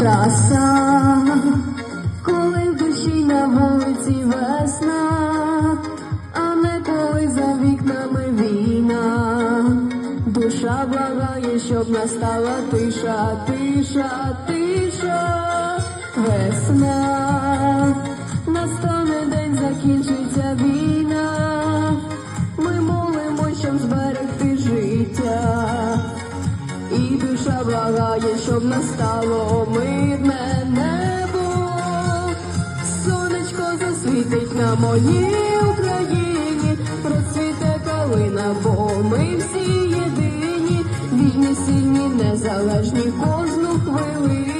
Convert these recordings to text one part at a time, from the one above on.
краса, коли в душі на вулиці весна, а не коли за вікнами війна. Душа благає, щоб настала тиша, тиша, тиша, весна. Настало мирне небо. Сонечко засвітить на моїй Україні, процвіте калина, бо ми всі єдині, вільні, сильні, незалежні кожну хвилину.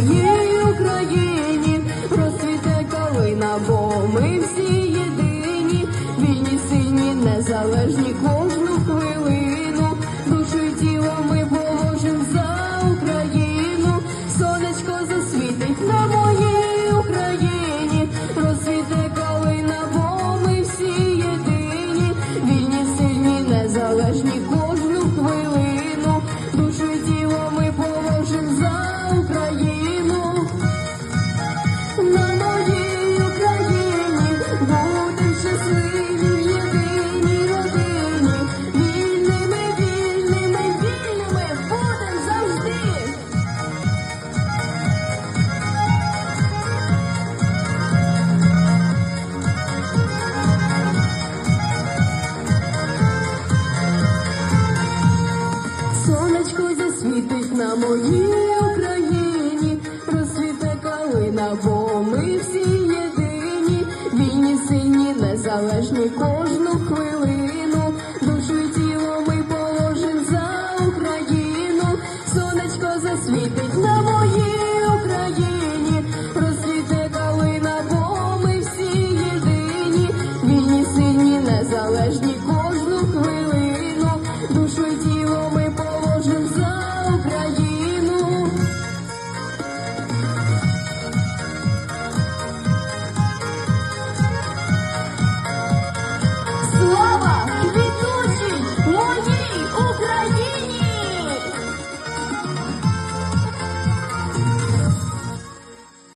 моїй Україні, розцвіте калина, бо ми всі єдині, вільні, сині, незалежні кожну моїй Україні. Розсвіте калина, бо ми всі єдині, війні сині, незалежні кожну хвилину, душу і тіло ми положим за Україну, сонечко засвітить на.